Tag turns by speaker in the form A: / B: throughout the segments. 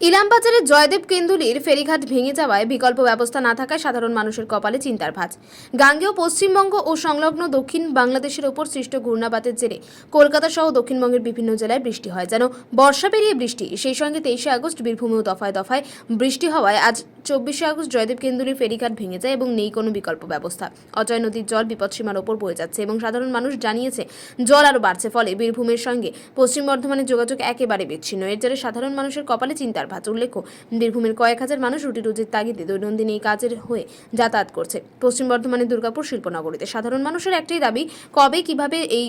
A: ইলামবাজারের জয়দেব কেন্দুলির ফেরিঘাট ভেঙে যাওয়ায় বিকল্প ব্যবস্থা না থাকায় সাধারণ মানুষের কপালে চিন্তার ভাঁজ। গাঙ্গেয় পশ্চিমবঙ্গ ও সংলগ্ন দক্ষিণ বাংলাদেশের ওপর সৃষ্ট ঘূর্ণাবাতের জেরে কলকাতা সহ দক্ষিণবঙ্গের বিভিন্ন জেলায় বৃষ্টি হয়। যেন বর্ষা পেরিয়ে বৃষ্টি, সেই সঙ্গে তেইশে আগস্ট বীরভূমেও দফায় দফায় বৃষ্টি হওয়ায় আজ চব্বিশে আগস্ট জয়দেব কেন্দুলির ফেরিঘাট ভেঙে যায় এবং নেই কোনো বিকল্প ব্যবস্থা। অজয় নদীর জল বিপদসীমার ওপর বয়ে যাচ্ছে এবং সাধারণ মানুষ জানিয়েছে, জল আরও বাড়ছে, ফলে বীরভূমের সঙ্গে পশ্চিম বর্ধমানের যোগাযোগ একেবারে বিচ্ছিন্ন। এর জেরে সাধারণ মানুষের কপালে চিন্তার ভাঁজ, উল্লেখ্য, বীরভূমের কয়েক হাজার মানুষ রুটি রুজির তাগিদে দৈনন্দিন এই কাজের হয়ে যাতায়াত করছে। পশ্চিম বর্ধমানের দুর্গাপুর শিল্পনগরীতে সাধারণ মানুষের একটাই দাবি, কবে, কীভাবে এই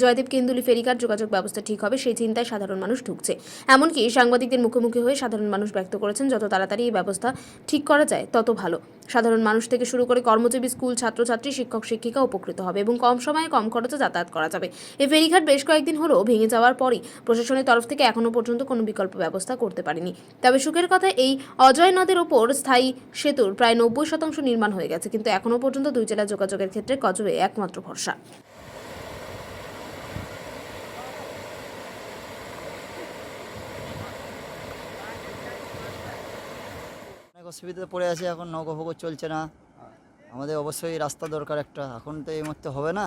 A: জয়দেব কেন্দুলি ফেরিঘাট যোগাযোগ ব্যবস্থা ঠিক হবে, সেই চিন্তায় সাধারণ মানুষ ঢুকছে। এমনকি সাংবাদিকদের মুখোমুখি হয়ে সাধারণ মানুষ ব্যক্ত করেছেন, যত তাড়াতাড়ি এই ব্যবস্থা ঠিক করা যায়, তত ভালো। সাধারণ মানুষ থেকে শুরু করে কর্মজীবী, স্কুল ছাত্রছাত্রী, শিক্ষক, শিক্ষিকা উপকৃত হবে এবং কম সময়ে কম খরচে যাতায়াত করা যাবে। এই ফেরিঘাট বেশ কয়েকদিন হলেও ভেঙে যাওয়ার পরই প্রশাসনের তরফ থেকে এখনও পর্যন্ত কোনো বিকল্প ব্যবস্থা করতে পারেনি। তবে সুখের কথা, এই অজয় নদের ওপর স্থায়ী সেতুর প্রায় নব্বই শতাংশ নির্মাণ হয়ে গেছে, কিন্তু এখনও পর্যন্ত দুই জেলা যোগাযোগের ক্ষেত্রে কজবে একমাত্র ভরসা।
B: অসুবিধাতে পড়ে আছে, এখন নৌকো ফৌকো চলছে না। আমাদের অবশ্যই রাস্তা দরকার একটা, এখন তো এই মুহূর্তে হবে না।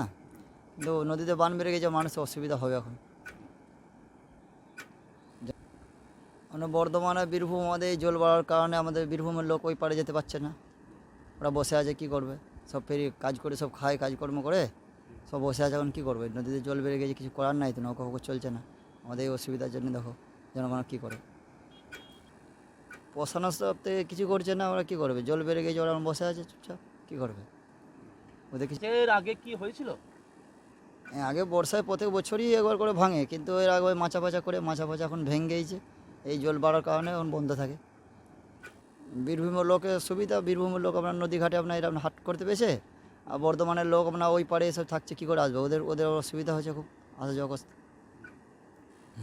B: কিন্তু নদীতে বান বেড়ে গেছে, মানুষের অসুবিধা হবে এখন। মানে বর্ধমানে বীরভূম, আমাদের এই জল বাড়ার কারণে আমাদের বীরভূমের লোক ওই পাড়ে যেতে পারছে না। ওরা বসে আছে, কি করবে? সব ফেরি কাজ করে, সব খায়, কাজকর্ম করে, সব বসে আছে, এখন কী করবে? নদীতে জল বেড়ে গেছে, কিছু করার নাই তো নৌকা ফৌকো চলছে না। আমাদের এই অসুবিধার জন্য দেখো, জনগণ কী করে। সব থেকে কিছু করছে না ওরা কী করবে? জল বেড়ে গেছে ওরা বসে আছে চুপচাপ কী করবে? ওদের কিছু
C: এর আগে কি হয়েছিল?
B: হ্যাঁ, আগে বর্ষায় প্রত্যেক বছরই একবার করে ভাঙে কিন্তু এর আগে মাচা ফাচা করে মাচা ফাচা এখন ভেঙে গেছে এই জল বাড়ার কারণে এখন বন্ধ থাকে। বীরভূমের লোকের সুবিধা বীরভূমের লোক আপনার নদী ঘাটে আপনার এরকম হাট করতে পেয়েছে আর বর্ধমানের লোক আপনার ওই পাড়ে এসব থাকছে কী করে আসবে? ওদের ওদের অসুবিধা হয়েছে খুব আসা যাওয়া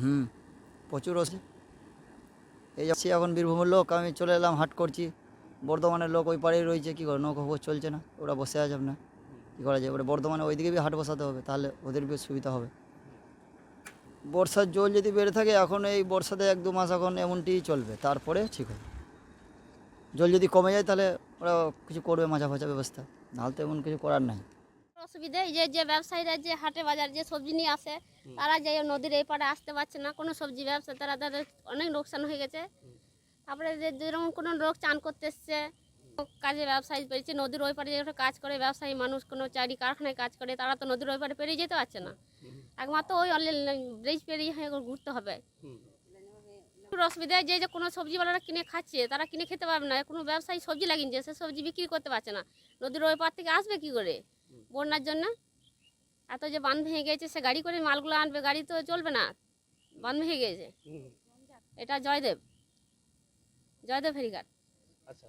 B: হুম প্রচুর অসুবিধা। এই যাচ্ছি এখন বীরভূমের লোক, আমি চলে এলাম, হাট করছি। বর্ধমানের লোক ওই পাড়েই রয়েছে, কী করে? নৌকা চলছে না, ওরা বসে আছে আপনার। কী করা যায়? এবারে বর্ধমানে ওইদিকে হাট বসাতে হবে, তাহলে ওদের বেশ সুবিধা হবে। বর্ষার জল যদি বেড়ে থাকে, এখন এই বর্ষাতে এক দু মাস এখন এমনটি চলবে, তারপরে ঠিক হবে। জল যদি কমে যায়, তাহলে ওরা কিছু করবে মাছা ফাঁচা ব্যবস্থা। নাহলে তো এমন কিছু করার নাই।
D: অসুবিধা এই যে যে ব্যবসায়ীরা যে হাটে বাজার যে সবজি নিয়ে আসে তারা যে নদীর এই পাড়ে আসতে পারছে না কোনো সবজি ব্যবসা তারা তাদের অনেক লোকসান হয়ে গেছে। তারপরে যে যেরকম কোনো লোক চান করতে এসছে কাজে ব্যবসায়ী পেরেছে নদীর ওই পাড়ে যেটা কাজ করে ব্যবসায়ী মানুষ কোনো চারি কারখানায় কাজ করে তারা তো নদীর ওই পাড়ে পেরিয়ে যেতে পারছে না। একমাত্র ওই ব্রিজ পেরিয়ে হয়ে ঘুরতে হবে। অসুবিধা যে যে কোনো সবজিওয়ালারা কিনে খাচ্ছে তারা কিনে খেতে পারবে না। কোনো ব্যবসায়ী সবজি লাগিয়েছে সে সবজি বিক্রি করতে পারছে না। নদীর ওই পার থেকে আসবে কি করে? বন্যার জন্য। এত যে বাঁধ ভেঙে গেছে সে গাড়ি করে মালগুলো আনবে গাড়ি তো চলবে না। বাঁধ ভেঙে গেছে। এটা জয়দেব। জয়দেব ফেরিঘাট।
C: আচ্ছা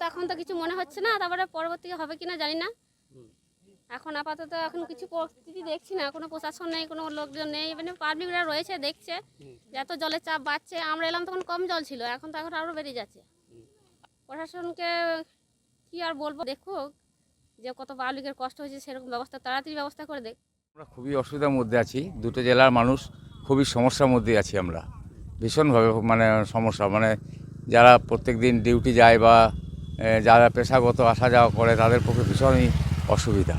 D: তো এখন তো কিছু মনে হচ্ছে না তারপরে পরবর্তী হবে কিনা জানি না। এখন আপাতত এখন কিছু পরিস্থিতি দেখছি না কোনো প্রশাসন নেই কোনো লোকজন নেই মানে পাবলিকরা রয়েছে দেখছে। যে এত জলের চাপ বাড়ছে আমরা এলাম তখন কম জল ছিল এখন তো এখন আরও বেড়ে যাচ্ছে। প্রশাসনকে কি আর বলব দেখুক। যে কত পাবলিকের কষ্ট হয়েছে, সেরকম ব্যবস্থা, তাড়াতাড়ি ব্যবস্থা করে দেখ
E: আমরা খুবই অসুবিধার মধ্যে আছি। দুটো জেলার মানুষ খুবই সমস্যার মধ্যে আছি আমরা। ভীষণভাবে মানে সমস্যা। মানে যারা প্রত্যেক দিন ডিউটি যায় বা যারা পেশাগত আসা যাওয়া করে, তাদের পক্ষে ভীষণই অসুবিধা।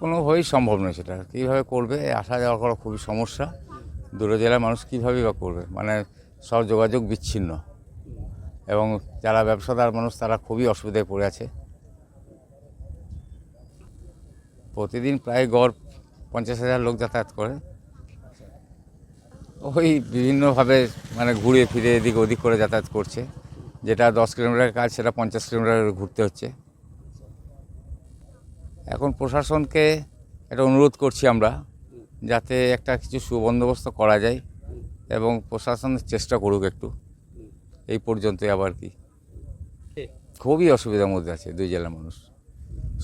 E: কোনোভাবেই সম্ভব নয় সেটা। কীভাবে করবে, আসা যাওয়া করা খুবই সমস্যা। দুটো জেলার মানুষ কীভাবেই বা করবে? মানে সব যোগাযোগ বিচ্ছিন্ন। এবং যারা ব্যবসাদার মানুষ, তারা খুবই অসুবিধায় পড়ে আছে। প্রতিদিন প্রায় গড় পঞ্চাশ হাজার লোক যাতায়াত করে। ওই বিভিন্নভাবে মানে ঘুরে ফিরে, এদিক ওদিক করে যাতায়াত করছে। যেটা দশ কিলোমিটারের কাজ, সেটা পঞ্চাশ কিলোমিটার ঘুরতে হচ্ছে। এখন প্রশাসনকে একটা অনুরোধ করছি আমরা, যাতে একটা কিছু সুবন্দোবস্ত করা যায় এবং প্রশাসন চেষ্টা করুক একটু। এই পর্যন্তই আবার কি। খুবই অসুবিধার মধ্যে আছে দুই জেলার মানুষ।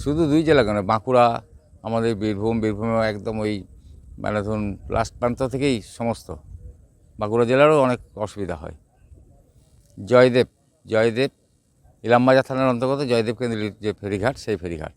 E: শুধু দুই জেলা কেন বাঁকুড়া আমাদের বীরভূম বীরভূমে একদম ওই মানে ধরুন লাস্ট প্রান্ত থেকেই সমস্ত। বাঁকুড়া জেলারও অনেক অসুবিধা হয়। জয়দেব জয়দেব ইলামবাজার থানার অন্তর্গত জয়দেব কেন্দ্রীয় যে ফেরিঘাট সেই ফেরিঘাট।